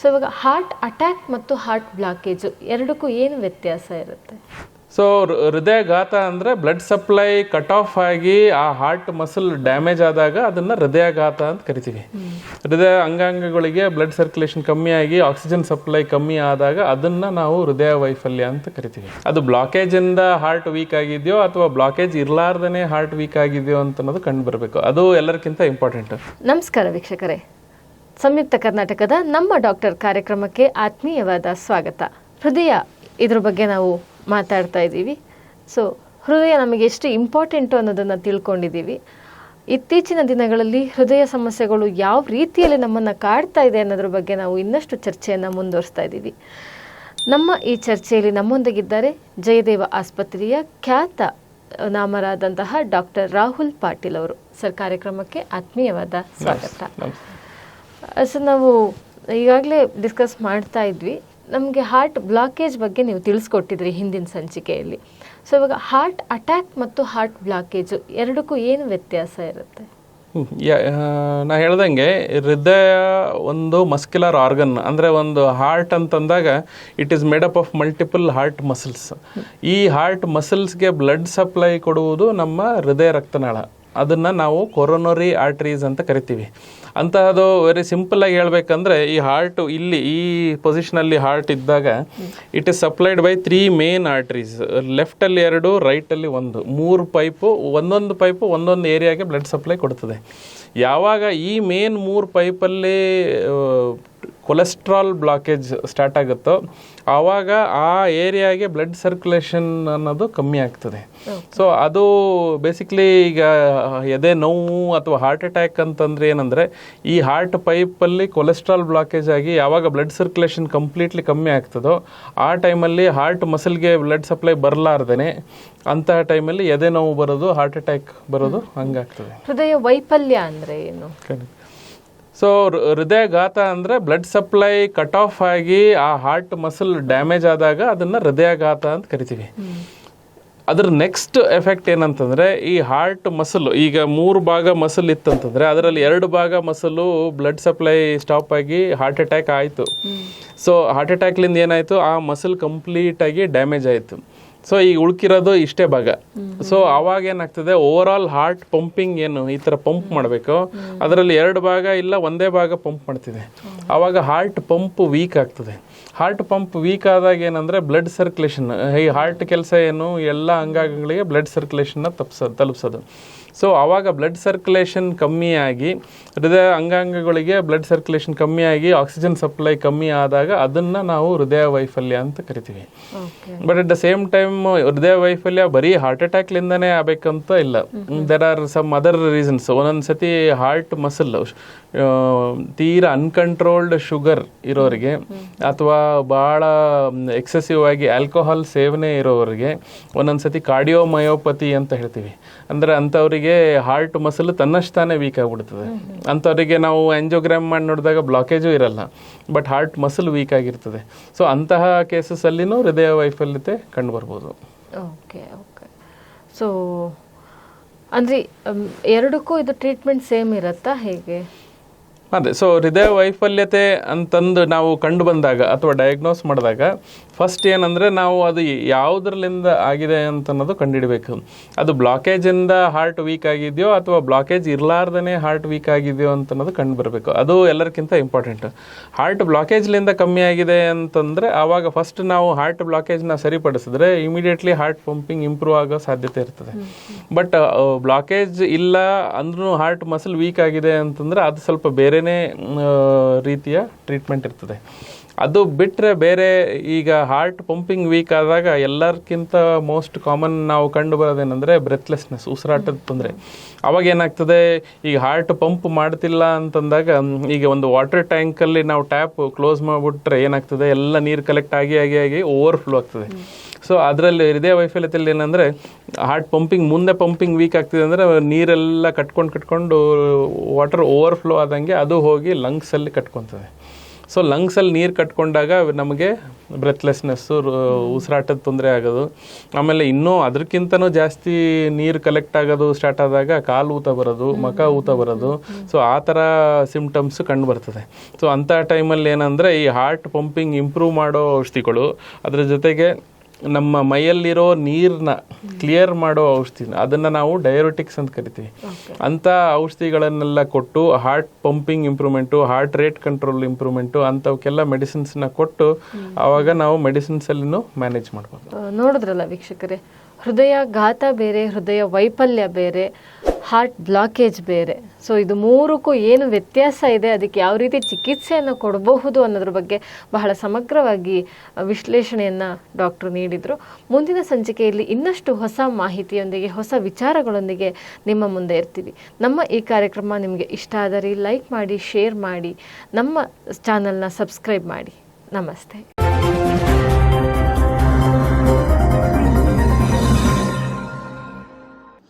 So ಇವಾಗ heart attack ಮತ್ತು heart blockage ಎರಡಕ್ಕೂ ಏನು ವ್ಯತ್ಯಾಸ ಇರುತ್ತೆ? ಸೊ ಹೃದಯಘಾತ ಅಂದರೆ ಬ್ಲಡ್ ಸಪ್ಲೈ ಕಟ್ ಆಫ್ ಆಗಿ ಆ ಹಾರ್ಟ್ ಮಸಲ್ ಡ್ಯಾಮೇಜ್ ಆದಾಗ ಅದನ್ನು ಹೃದಯಾಘಾತ ಅಂತ ಕರಿತೀವಿ. ಹೃದಯ ಅಂಗಾಂಗಗಳಿಗೆ ಬ್ಲಡ್ ಸರ್ಕ್ಯುಲೇಷನ್ ಕಮ್ಮಿ ಆಗಿ ಆಕ್ಸಿಜನ್ ಸಪ್ಲೈ ಕಮ್ಮಿ ಆದಾಗ ಅದನ್ನು ನಾವು ಹೃದಯ ವೈಫಲ್ಯ ಅಂತ ಕರಿತೀವಿ. ಅದು ಬ್ಲಾಕೇಜಿಂದ ಹಾರ್ಟ್ ವೀಕ್ ಆಗಿದೆಯೋ ಅಥವಾ ಬ್ಲಾಕೇಜ್ ಇರಲಾರ್ದೇ ಹಾರ್ಟ್ ವೀಕ್ ಆಗಿದೆಯೋ ಅಂತ ಅನ್ನೋದು ಕಂಡು ಬರಬೇಕು. ಅದು ಎಲ್ಲರಿಗಿಂತ ಇಂಪಾರ್ಟೆಂಟ್ ನಮಸ್ಕಾರ ವೀಕ್ಷಕರೇ. ಸಂಯುಕ್ತ ಕರ್ನಾಟಕದ ನಮ್ಮ ಡಾಕ್ಟರ್ ಕಾರ್ಯಕ್ರಮಕ್ಕೆ ಆತ್ಮೀಯವಾದ ಸ್ವಾಗತ. ಹೃದಯ ಇದ್ರ ಬಗ್ಗೆ ನಾವು ಮಾತಾಡ್ತಾ ಇದ್ದೀವಿ. ಸೊ ಹೃದಯ ನಮಗೆ ಎಷ್ಟು ಇಂಪಾರ್ಟೆಂಟ್ ಅನ್ನೋದನ್ನು ತಿಳ್ಕೊಂಡಿದ್ದೀವಿ. ಇತ್ತೀಚಿನ ದಿನಗಳಲ್ಲಿ ಹೃದಯ ಸಮಸ್ಯೆಗಳು ಯಾವ ರೀತಿಯಲ್ಲಿ ನಮ್ಮನ್ನು ಕಾಡ್ತಾ ಇದೆ ಅನ್ನೋದ್ರ ಬಗ್ಗೆ ನಾವು ಇನ್ನಷ್ಟು ಚರ್ಚೆಯನ್ನು ಮುಂದುವರಿಸ್ತಾ ಇದ್ದೀವಿ. ನಮ್ಮ ಈ ಚರ್ಚೆಯಲ್ಲಿ ನಮ್ಮೊಂದಿಗಿದ್ದಾರೆ ಜಯದೇವ ಆಸ್ಪತ್ರೆಯ ಖ್ಯಾತ ನಾಮರಾದಂತಹ ಡಾಕ್ಟರ್ ರಾಹುಲ್ ಪಾಟೀಲ್ ಅವರು. ಸರ್ ಕಾರ್ಯಕ್ರಮಕ್ಕೆ ಆತ್ಮೀಯವಾದ ಸ್ವಾಗತ. ಸೊ ನಾವು ಈಗಾಗಲೇ ಡಿಸ್ಕಸ್ ಮಾಡ್ತಾ ಇದ್ವಿ. ನಮಗೆ ಹಾರ್ಟ್ ಬ್ಲಾಕೇಜ್ ಬಗ್ಗೆ ನೀವು ತಿಳಿಸ್ಕೊಟ್ಟಿದ್ರಿ ಹಿಂದಿನ ಸಂಚಿಕೆಯಲ್ಲಿ. ಸೊ ಇವಾಗ ಹಾರ್ಟ್ ಅಟ್ಯಾಕ್ ಮತ್ತು ಹಾರ್ಟ್ ಬ್ಲಾಕೇಜು ಎರಡಕ್ಕೂ ಏನು ವ್ಯತ್ಯಾಸ ಇರುತ್ತೆ? ನಾ ಹೇಳ್ದಂಗೆ ಹೃದಯ ಒಂದು ಮಸ್ಕ್ಯುಲರ್ ಆರ್ಗನ್ ಅಂದರೆ ಒಂದು ಹಾರ್ಟ್ ಅಂತಂದಾಗ it is made up of multiple heart muscles ಈ ಹಾರ್ಟ್ ಮಸಲ್ಸ್ಗೆ ಬ್ಲಡ್ ಸಪ್ಲೈ ಕೊಡುವುದು ನಮ್ಮ ಹೃದಯ ರಕ್ತನಾಳ. ಅದನ್ನು ನಾವು ಕೊರೋನರಿ ಆರ್ಟ್ರೀಸ್ ಅಂತ ಕರಿತೀವಿ. ಅಂತಹದು ವೆರಿ ಸಿಂಪಲ್ಲಾಗಿ ಹೇಳಬೇಕಂದ್ರೆ ಈ ಹಾರ್ಟ್ ಇಲ್ಲಿ ಈ ಪೊಸಿಷನಲ್ಲಿ ಹಾರ್ಟ್ ಇದ್ದಾಗ it is supplied by three main arteries ಲೆಫ್ಟಲ್ಲಿ ಎರಡು ರೈಟಲ್ಲಿ ಒಂದು. ಮೂರು ಪೈಪು ಒಂದೊಂದು ಪೈಪು ಒಂದೊಂದು ಏರಿಯಾಗೆ ಬ್ಲಡ್ ಸಪ್ಲೈ ಕೊಡ್ತದೆ. ಯಾವಾಗ ಈ ಮೇನ್ ಮೂರು ಪೈಪಲ್ಲಿ ಕೊಲೆಸ್ಟ್ರಾಲ್ ಬ್ಲಾಕೇಜ್ ಸ್ಟಾರ್ಟ್ ಆಗುತ್ತೋ ಆವಾಗ ಆ ಏರಿಯಾಗೆ ಬ್ಲಡ್ ಸರ್ಕ್ಯುಲೇಷನ್ ಅನ್ನೋದು ಕಮ್ಮಿ ಆಗ್ತದೆ. ಸೊ ಅದು ಬೇಸಿಕ್ಲಿ ಈಗ ಎದೆ ನೋವು ಅಥವಾ ಹಾರ್ಟ್ ಅಟ್ಯಾಕ್ ಅಂತಂದ್ರೆ ಏನಂದ್ರೆ ಈ ಹಾರ್ಟ್ ಪೈಪಲ್ಲಿ ಕೊಲೆಸ್ಟ್ರಾಲ್ ಬ್ಲಾಕೇಜ್ ಆಗಿ ಯಾವಾಗ ಬ್ಲಡ್ ಸರ್ಕ್ಯುಲೇಷನ್ ಕಂಪ್ಲೀಟ್ಲಿ ಕಮ್ಮಿ ಆಗ್ತದೋ ಆ ಟೈಮಲ್ಲಿ ಹಾರ್ಟ್ ಮಸಲ್ಗೆ ಬ್ಲಡ್ ಸಪ್ಲೈ ಬರಲಾರ್ದೇನೆ ಅಂತಹ ಟೈಮಲ್ಲಿ ಎದೆ ನೋವು ಬರೋದು ಹಾರ್ಟ್ ಅಟ್ಯಾಕ್ ಬರೋದು ಹಂಗಾಗ್ತದೆ. ಹೃದಯ ವೈಫಲ್ಯ ಅಂದ್ರೆ ಏನು? ಸೊ ಹೃದಯಾಘಾತ ಅಂದರೆ ಬ್ಲಡ್ ಸಪ್ಲೈ ಕಟ್ ಆಫ್ ಆಗಿ ಆ ಹಾರ್ಟ್ ಮಸಲ್ ಡ್ಯಾಮೇಜ್ ಆದಾಗ ಅದನ್ನು ಹೃದಯಾಘಾತ ಅಂತ ಕರಿತೀವಿ. ಅದ್ರ ನೆಕ್ಸ್ಟ್ ಎಫೆಕ್ಟ್ ಏನಂತಂದರೆ ಈ ಹಾರ್ಟ್ ಮಸಲ್ ಈಗ ಮೂರು ಭಾಗ ಮಸಲ್ ಇತ್ತಂತಂದರೆ ಅದರಲ್ಲಿ ಎರಡು ಭಾಗ ಮಸಲು ಬ್ಲಡ್ ಸಪ್ಲೈ ಸ್ಟಾಪ್ ಆಗಿ ಹಾರ್ಟ್ ಅಟ್ಯಾಕ್ ಆಯಿತು. ಸೊ ಹಾರ್ಟ್ ಅಟ್ಯಾಕ್ಲಿಂದ ಏನಾಯಿತು? ಆ ಮಸಲ್ ಕಂಪ್ಲೀಟಾಗಿ ಡ್ಯಾಮೇಜ್ ಆಯಿತು. ಸೊ ಈಗ ಉಳ್ಕಿರೋದು ಇಷ್ಟೇ ಭಾಗ. ಸೊ ಅವಾಗ ಏನಾಗ್ತದೆ? ಓವರ್ ಆಲ್ ಹಾರ್ಟ್ ಪಂಪಿಂಗ್ ಏನು ಈ ಥರ ಪಂಪ್ ಮಾಡಬೇಕು. ಅದರಲ್ಲಿ ಎರಡು ಭಾಗ ಇಲ್ಲ ಒಂದೇ ಭಾಗ ಪಂಪ್ ಮಾಡ್ತಿದೆ. ಆವಾಗ ಹಾರ್ಟ್ ಪಂಪ್ ವೀಕ್ ಆಗ್ತದೆ. ಹಾರ್ಟ್ ಪಂಪ್ ವೀಕ್ ಆದಾಗ ಏನಂದ್ರೆ ಬ್ಲಡ್ ಸರ್ಕ್ಯುಲೇಷನ್ ಈ ಹಾರ್ಟ್ ಕೆಲಸ ಏನು ಎಲ್ಲ ಅಂಗಾಂಗಗಳಿಗೆ ಬ್ಲಡ್ ಸರ್ಕ್ಯುಲೇಷನ್ನ ತಪ್ಸ ತಲುಪಿಸೋದು. ಸೊ ಆವಾಗ ಬ್ಲಡ್ ಸರ್ಕ್ಯುಲೇಷನ್ ಕಮ್ಮಿಯಾಗಿ ಹೃದಯ ಅಂಗಾಂಗಗಳಿಗೆ ಬ್ಲಡ್ ಸರ್ಕ್ಯುಲೇಷನ್ ಕಮ್ಮಿಯಾಗಿ ಆಕ್ಸಿಜನ್ ಸಪ್ಲೈ ಕಮ್ಮಿ ಆದಾಗ ಅದನ್ನು ನಾವು ಹೃದಯ ವೈಫಲ್ಯ ಅಂತ ಕರಿತೀವಿ. But at the same time ಹೃದಯ ವೈಫಲ್ಯ ಬರೀ ಹಾರ್ಟ್ ಅಟ್ಯಾಕ್ಲಿಂದನೇ ಆಗಬೇಕಂತ ಇಲ್ಲ. There are some other reasons ಒಂದೊಂದು ಸತಿ ಹಾರ್ಟ್ ಮಸಲ್ ತೀರಾ ಅನ್ಕಂಟ್ರೋಲ್ಡ್ ಶುಗರ್ ಇರೋರಿಗೆ ಅಥವಾ ಭಾಳ ಎಕ್ಸೆಸಿವ್ ಆಗಿ ಆಲ್ಕೋಹಾಲ್ ಸೇವನೆ ಇರೋರಿಗೆ ಒಂದೊಂದು ಸತಿ ಕಾರ್ಡಿಯೋಮಯೋಪತಿ ಅಂತ ಹೇಳ್ತೀವಿ. ಅಂದರೆ ಅಂಥವರಿಗೆ ಹಾರ್ಟ್ ಮಸಲ್ ತನ್ನಷ್ಟಾನೇ ವೀಕ್ ಆಗಿಬಿಡ್ತದೆ. ಅಂಥವರಿಗೆ ನಾವು ಆಂಜೋಗ್ರಾಮ್ ಮಾಡಿ ನೋಡಿದಾಗ ಬ್ಲಾಕೇಜು ಇರಲ್ಲ ಬಟ್ ಹಾರ್ಟ್ ಮಸಲ್ ವೀಕ್ ಆಗಿರ್ತದೆ. ಸೊ ಅಂತಹ ಕೇಸಸಲ್ಲಿನೂ ಹೃದಯ ವೈಫಲ್ಯತೆ ಕಂಡುಬರ್ಬೋದು. ಓಕೆ ಓಕೆ ಸೊ ಅಂದರೆ ಎರಡಕ್ಕೂ ಇದು ಟ್ರೀಟ್ಮೆಂಟ್ ಸೇಮ್ ಇರುತ್ತಾ ಹೇಗೆ? ಅದೇ ಸೊ ಹೃದಯ ವೈಫಲ್ಯತೆ ಅಂತಂದು ನಾವು ಕಂಡು ಬಂದಾಗ ಅಥವಾ ಡಯಾಗ್ನೋಸ್ ಮಾಡಿದಾಗ ಫಸ್ಟ್ ಏನಂದರೆ ನಾವು ಅದು ಯಾವುದ್ರಲ್ಲಿಂದ ಆಗಿದೆ ಅಂತ ಅನ್ನೋದು ಕಂಡುಹಿಡಬೇಕು. ಅದು ಬ್ಲಾಕೇಜಿಂದ ಹಾರ್ಟ್ ವೀಕ್ ಆಗಿದೆಯೋ ಅಥವಾ ಬ್ಲಾಕೇಜ್ ಇರಲಾರ್ದೇ ಹಾರ್ಟ್ ವೀಕ್ ಆಗಿದೆಯೋ ಅಂತ ಅನ್ನೋದು ಕಂಡು ಬರಬೇಕು. ಅದು ಎಲ್ಲರಿಗಿಂತ ಇಂಪಾರ್ಟೆಂಟ್ ಹಾರ್ಟ್ ಬ್ಲಾಕೇಜ್ಲಿಂದ ಕಮ್ಮಿ ಆಗಿದೆ ಅಂತಂದರೆ ಆವಾಗ ಫಸ್ಟ್ ನಾವು ಹಾರ್ಟ್ ಬ್ಲಾಕೇಜ್ನ ಸರಿಪಡಿಸಿದ್ರೆ ಇಮಿಡಿಯೇಟ್ಲಿ ಹಾರ್ಟ್ ಪಂಪಿಂಗ್ ಇಂಪ್ರೂವ್ ಆಗೋ ಸಾಧ್ಯತೆ ಇರ್ತದೆ. ಬಟ್ ಬ್ಲಾಕೇಜ್ ಇಲ್ಲ ಅಂದ್ರೂ ಹಾರ್ಟ್ ಮಸಲ್ ವೀಕ್ ಆಗಿದೆ ಅಂತಂದ್ರೆ ಅದು ಸ್ವಲ್ಪ ಬೇರೆನೇ ಮ್, ರೀತಿಯ ಟ್ರೀಟ್ಮೆಂಟ್ ಇರ್ತದೆ. ಅದು ಬಿಟ್ಟರೆ ಬೇರೆ ಈಗ ಹಾರ್ಟ್ ಪಂಪಿಂಗ್ ವೀಕ್ ಆದಾಗ ಎಲ್ಲರಿಗಿಂತ ಮೋಸ್ಟ್ ಕಾಮನ್ ನಾವು ಕಂಡು ಬರೋದೇನೆಂದರೆ ಬ್ರೆತ್ಲೆಸ್ನೆಸ್ ಉಸಿರಾಟದ ತೊಂದರೆ. ಅವಾಗ ಏನಾಗ್ತದೆ ಈಗ ಹಾರ್ಟ್ ಪಂಪ್ ಮಾಡ್ತಿಲ್ಲ ಅಂತಂದಾಗ ಈಗ ಒಂದು ವಾಟರ್ ಟ್ಯಾಂಕಲ್ಲಿ ನಾವು ಟ್ಯಾಪ್ ಕ್ಲೋಸ್ ಮಾಡಿಬಿಟ್ರೆ ಏನಾಗ್ತದೆ ಎಲ್ಲ ನೀರು ಕಲೆಕ್ಟ್ ಆಗಿ ಆಗಿ ಆಗಿ ಓವರ್ಫ್ಲೋ ಆಗ್ತದೆ. ಸೊ ಅದರಲ್ಲಿ ಹೃದಯ ವೈಫಲ್ಯತೆಯಲ್ಲಿ ಏನಂದರೆ ಹಾರ್ಟ್ ಪಂಪಿಂಗ್ ಮುಂದೆ ಪಂಪಿಂಗ್ ವೀಕ್ ಆಗ್ತಿದೆ ಅಂದರೆ, ನೀರೆಲ್ಲ ಕಟ್ಕೊಂಡು ಕಟ್ಕೊಂಡು ವಾಟರ್ ಓವರ್ಫ್ಲೋ ಆದಂಗೆ ಅದು ಹೋಗಿ ಲಂಗ್ಸಲ್ಲಿ ಕಟ್ಕೊತದೆ. ಸೊ ಲಂಗ್ಸಲ್ಲಿ ನೀರು ಕಟ್ಕೊಂಡಾಗ ನಮಗೆ ಬ್ರೆತ್ಲೆಸ್ನೆಸ್ಸು ಉಸಿರಾಟದ ತೊಂದರೆ ಆಗೋದು. ಆಮೇಲೆ ಇನ್ನೂ ಅದಕ್ಕಿಂತನೂ ಜಾಸ್ತಿ ನೀರು ಕಲೆಕ್ಟ್ ಆಗೋದು ಸ್ಟಾರ್ಟ್ ಆದಾಗ ಕಾಲು ಊತ ಬರೋದು, ಮಕ ಊತ ಬರೋದು. ಸೊ ಆ ಥರ ಸಿಮ್ಟಮ್ಸು ಕಂಡು ಬರ್ತದೆ. ಸೊ ಅಂಥ ಟೈಮಲ್ಲಿ ಏನಂದರೆ ಈ ಹಾರ್ಟ್ ಪಂಪಿಂಗ್ ಇಂಪ್ರೂವ್ ಮಾಡೋ ಔಷಧಿಗಳು, ಅದರ ಜೊತೆಗೆ ನಮ್ಮ ಮೈಯಲ್ಲಿರೋ ನೀರನ್ನ ಕ್ಲಿಯರ್ ಮಾಡೋ ಔಷಧಿನ ಅದನ್ನು ನಾವು ಡಯೋಟಿಕ್ಸ್ ಅಂತ ಕರಿತೀವಿ. ಅಂಥ ಔಷಧಿಗಳನ್ನೆಲ್ಲ ಕೊಟ್ಟು heart pumping improvement heart rate control improvement ಅಂಥವಕ್ಕೆಲ್ಲ ಮೆಡಿಸಿನ್ಸ್ನ ಕೊಟ್ಟು ಆವಾಗ ನಾವು ಮೆಡಿಸಿನ್ಸಲ್ಲಿನೂ ಮ್ಯಾನೇಜ್ ಮಾಡ್ಬೋದು. ನೋಡಿದ್ರಲ್ಲ ವೀಕ್ಷಕರೇ ಹೃದಯ ಘಾತ ಬೇರೆ, ಹೃದಯ ವೈಫಲ್ಯ ಬೇರೆ ಹಾರ್ಟ್ ಬ್ಲಾಕೇಜ್ ಬೇರೆ. ಸೊ ಇದು ಮೂರಕ್ಕೂ ಏನು ವ್ಯತ್ಯಾಸ ಇದೆ, ಅದಕ್ಕೆ ಯಾವ ರೀತಿ ಚಿಕಿತ್ಸೆಯನ್ನು ಕೊಡಬಹುದು ಅನ್ನೋದ್ರ ಬಗ್ಗೆ ಬಹಳ ಸಮಗ್ರವಾಗಿ ವಿಶ್ಲೇಷಣೆಯನ್ನು ಡಾಕ್ಟರ್ ನೀಡಿದರು. ಮುಂದಿನ ಸಂಚಿಕೆಯಲ್ಲಿ ಇನ್ನಷ್ಟು ಹೊಸ ಮಾಹಿತಿಯೊಂದಿಗೆ, ಹೊಸ ವಿಚಾರಗಳೊಂದಿಗೆ ನಿಮ್ಮ ಮುಂದೆ ಇರ್ತೀವಿ. ನಮ್ಮ ಈ ಕಾರ್ಯಕ್ರಮ ನಿಮಗೆ ಇಷ್ಟ ಆದರೆ ಲೈಕ್ ಮಾಡಿ, ಶೇರ್ ಮಾಡಿ, ನಮ್ಮ ಚಾನಲ್ನ ಸಬ್ಸ್ಕ್ರೈಬ್ ಮಾಡಿ. ನಮಸ್ತೆ.